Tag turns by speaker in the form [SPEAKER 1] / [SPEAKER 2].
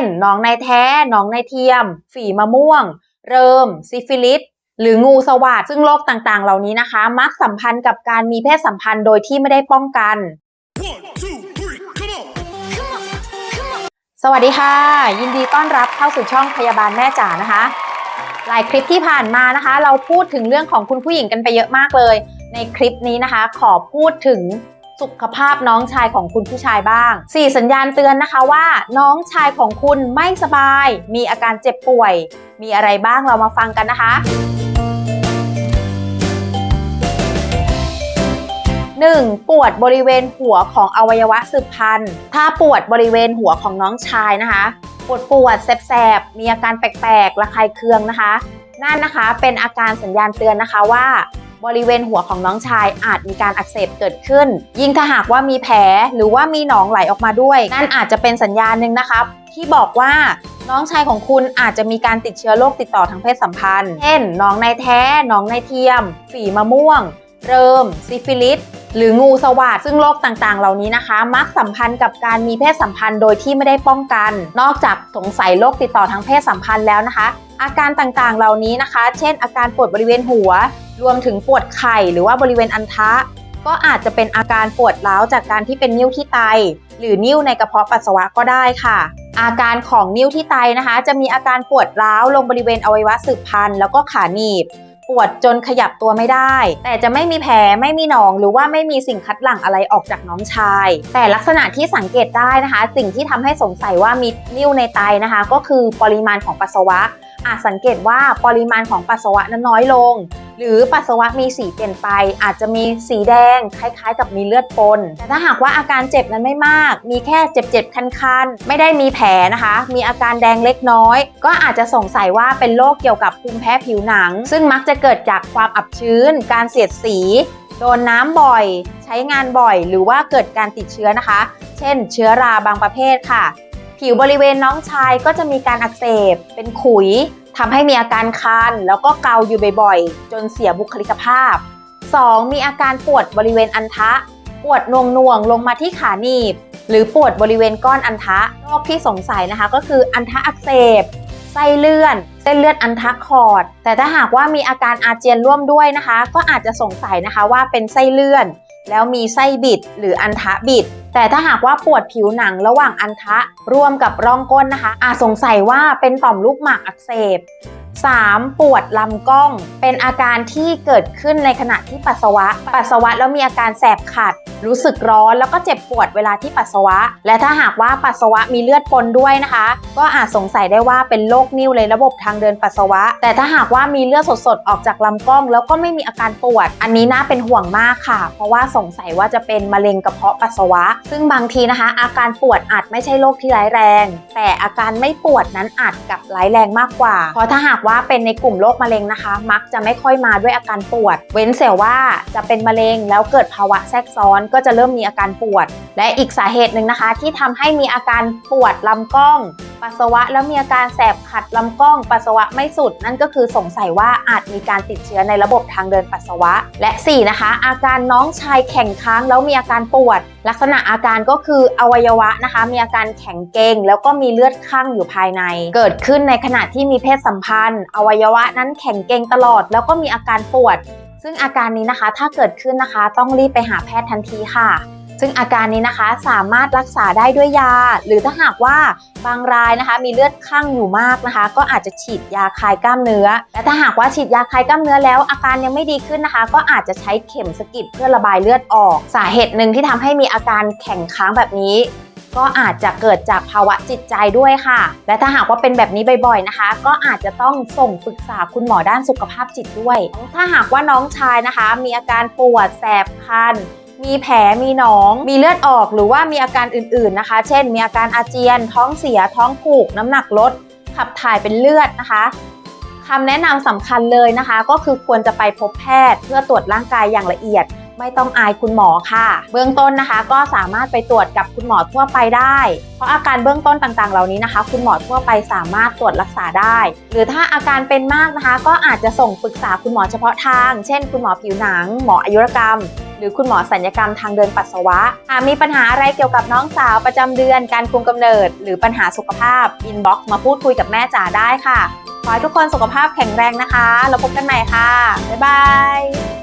[SPEAKER 1] นหนองในแท้หนองในเทียม ฝีมะม่วง เริม ซิฟิลิส หรืองูสวัสดซึ่งโรคต่างๆ เหล่านี้นะคะ มักสัมพันธ์กับการมีเพศสัมพันธ์โดยที่ไม่ได้ป้องกัน
[SPEAKER 2] One, two, three, come on!
[SPEAKER 1] สวัสดีค่ะ ยินดีต้อนรับเข้าสู่ช่องพยาบาลแม่จ๋านะคะ หลายคลิปที่ผ่านมานะคะ เราพูดถึงเรื่องของคุณผู้หญิงกันไปเยอะมากเลย ในคลิปนี้นะคะ ขอพูดถึง สุขภาพน้องชายของคุณผู้ชายบ้าง 4 สัญญาณเตือนนะคะว่า น้องชายของคุณไม่สบาย มีอาการเจ็บป่วย มีอะไรบ้างเรามาฟังกันนะคะ 1. ปวดบริเวณหัวของอวัยวะสืบพันธุ์ ถ้าปวดบริเวณหัวของน้องชายนะคะ ปวดปวดแสบๆ มีอาการแปลกๆ ระคายเคืองนะคะ นั่นนะคะเป็นอาการสัญญาณเตือนนะคะว่า บริเวณหัวของน้องชายอาจมีการอักเสบเกิดขึ้น ยิ่งถ้าหากว่ามีแผลหรือว่ามีหนองไหลออกมาด้วย นั่นอาจจะเป็นสัญญาณหนึ่งนะครับ ที่บอกว่าน้องชายของคุณอาจจะมีการติดเชื้อโรคติดต่อทางเพศสัมพันธ์ เช่นหนองในแท้หนองในเทียม ฝีมะม่วง เริม ซิฟิลิส หรืองูสวัสดซึ่งโรคต่างๆ เหล่านี้นะคะ มักสัมพันธ์กับการมีเพศสัมพันธ์โดยที่ไม่ได้ป้องกัน นอกจากสงสัยโรคติดต่อทางเพศสัมพันธ์แล้วนะคะ อาการต่างๆ เหล่านี้นะคะ เช่น อาการปวดบริเวณหัว รวมถึงปวดไข่หรือว่าบริเวณอันทะ ก็อาจจะเป็นอาการปวดร้าวจากการที่เป็นนิ่วที่ไต หรือนิ่วในกระเพาะปัสสาวะก็ได้ค่ะ อาการของนิ่วที่ไตนะคะ จะมีอาการปวดร้าวลงบริเวณอวัยวะสืบพันธุ์แล้วก็ขาหนีบปวดจนขยับตัวไม่ได้ แต่จะไม่มีแผลไม่มีหนอง หรือว่าไม่มีสิ่งคัดหลั่งอะไรออกจากน้องชาย แต่ลักษณะที่สังเกตได้นะคะ สิ่งที่ทำให้สงสัยว่ามีนิ่วในไตนะคะ ก็คือปริมาณของปัสสาวะ อาจสังเกตว่าปริมาณของปัสสาวะนั้นน้อยลง หรือปัสสาวะมีสีเปลี่ยนไป อาจจะมีสีแดงคล้าย ๆ กับมีเลือดปน แต่ถ้าหากว่าอาการเจ็บนั้นไม่มาก มีแค่เจ็บๆคันๆ ไม่ได้มีแผลนะคะ มีอาการแดงเล็กน้อย ก็อาจจะสงสัยว่าเป็นโรคเกี่ยวกับภูมิแพ้ผิวหนัง ซึ่งมักจะเกิดจากความอับชื้น การเสียดสี โดนน้ำบ่อย ใช้งานบ่อย หรือว่าเกิดการติดเชื้อนะคะ เช่น เชื้อราบางประเภทค่ะ ผิวบริเวณน้องชายก็จะมีการอักเสบ เป็นขุย ทำให้มีอาการคันแล้วก็เกาอยู่บ่อยๆ จนเสียบุคลิกภาพ 2. มีอาการปวดบริเวณอันทะ ปวดนวงน่วงลงมาที่ขาหนีบ หรือปวดบริเวณก้อนอันทะโรคที่สงสัยนะคะก็คืออันทะอักเสบไส้เลื่อน เส้นเลือดอันทะขอด แต่ถ้าหากว่ามีอาการอาเจียนร่วมด้วยนะคะ ก็อาจจะสงสัยนะคะว่าเป็นไส้เลื่อน แล้วมีไส้บิดหรืออันทะบิด แต่ถ้าหากว่าปวดผิวหนังระหว่างอันทะร่วมกับร่องก้นนะคะอาจสงสัยว่าเป็นต่อมลูกหมากอักเสบ 3. ปวดลำกล้อง เป็นอาการที่เกิดขึ้นในขณะที่ปัสสาวะ ปัสสาวะแล้วมีอาการแสบขัด รู้สึกร้อนแล้วก็เจ็บปวดเวลาที่ปัสสาวะ และถ้าหากว่าปัสสาวะมีเลือดปนด้วยนะคะ ก็อาจสงสัยได้ว่าเป็นโรคนิ่วในระบบทางเดินปัสสาวะ แต่ถ้าหากว่ามีเลือดสดๆออกจากลำกล้อง แล้วก็ไม่มีอาการปวด อันนี้น่าเป็นห่วงมากค่ะ เพราะว่าสงสัยว่าจะเป็นมะเร็งกระเพาะปัสสาวะ ซึ่งบางทีนะคะ อาการปวดอาจไม่ใช่โรคที่ร้ายแรง แต่อาการไม่ปวดนั้นอาจกับร้ายแรงมากกว่า เพราะถ้าหากว่าเป็นในกลุ่มโรคมะเร็งนะคะ มักจะไม่ค่อยมาด้วยอาการปวด เว้นเสียว่าจะเป็นมะเร็งแล้วเกิดภาวะแทรกซ้อนก็จะเริ่มมีอาการปวด และอีกสาเหตุหนึ่งนะคะ ที่ทำให้มีอาการปวดลำกล้อง ปัสสาวะแล้วมีอาการแสบขัดลำกล้องปัสสาวะไม่สุด นั่นก็คือสงสัยว่าอาจมีการติดเชื้อในระบบทางเดินปัสสาวะ และ 4 นะคะ อาการน้องชายแข็งค้างแล้วมีอาการปวด ลักษณะอาการก็คืออวัยวะนะคะ มีอาการแข็งเกร็งแล้วก็มีเลือดข้างอยู่ภายใน เกิดขึ้นในขณะที่มีเพศสัมพันธ์ อวัยวะนั้นแข็งเกร็งตลอด แล้วก็มีอาการปวด ซึ่งอาการนี้นะคะถ้าเกิดขึ้นนะคะ ต้องรีบไปหาแพทย์ทันทีค่ะ ซึ่งอาการนี้นะคะสามารถรักษาได้ด้วยยา หรือถ้าหากว่าบางรายนะคะ มีเลือดข้างอยู่มากนะคะ ก็อาจจะฉีดยาคลายกล้ามเนื้อ และถ้าหากว่าฉีดยาคลายกล้ามเนื้อแล้ว อาการยังไม่ดีขึ้นนะคะ ก็อาจจะใช้เข็มสกิดเพื่อระบายเลือดออก สาเหตุหนึ่งที่ทำให้มีอาการแข็งค้างแบบนี้ก็อาจจะเกิดจากภาวะจิตใจด้วยค่ะ และถ้าหากว่าเป็นแบบนี้บ่อยๆนะคะ ก็อาจจะต้องส่งปรึกษาคุณหมอด้านสุขภาพจิตด้วย ถ้าหากว่าน้องชายนะคะ มีอาการปวดแสบคัน มีแผลมีหนอง มีเลือดออกหรือว่ามีอาการอื่นๆนะคะ เช่น มีอาการอาเจียน ท้องเสีย ท้องผูก น้ำหนักลด ขับถ่ายเป็นเลือดนะคะคำแนะนำสำคัญเลยนะคะ ก็คือควรจะไปพบแพทย์เพื่อตรวจร่างกายอย่างละเอียด ไม่ต้องอายคุณหมอค่ะ เบื้องต้นนะคะก็สามารถไปตรวจกับคุณหมอทั่วไปได้ เพราะอาการเบื้องต้นต่างๆ เหล่านี้นะคะ คุณหมอทั่วไปสามารถตรวจรักษาได้ หรือถ้าอาการเป็นมากนะคะ ก็อาจจะส่งปรึกษาคุณหมอเฉพาะทาง เช่น คุณหมอผิวหนัง หมออายุรกรรม หรือคุณหมอสัญญกรรมทางเดินปัสสาวะ หากมีปัญหาอะไรเกี่ยวกับน้องสาวประจำเดือน การคุมกำเนิด หรือปัญหาสุขภาพอินบ็อกซ์มาพูดคุยกับแม่จ๋าได้ค่ะ ขอให้ทุกคนสุขภาพแข็งแรงนะคะ แล้วพบกันใหม่ค่ะ บ๊ายบาย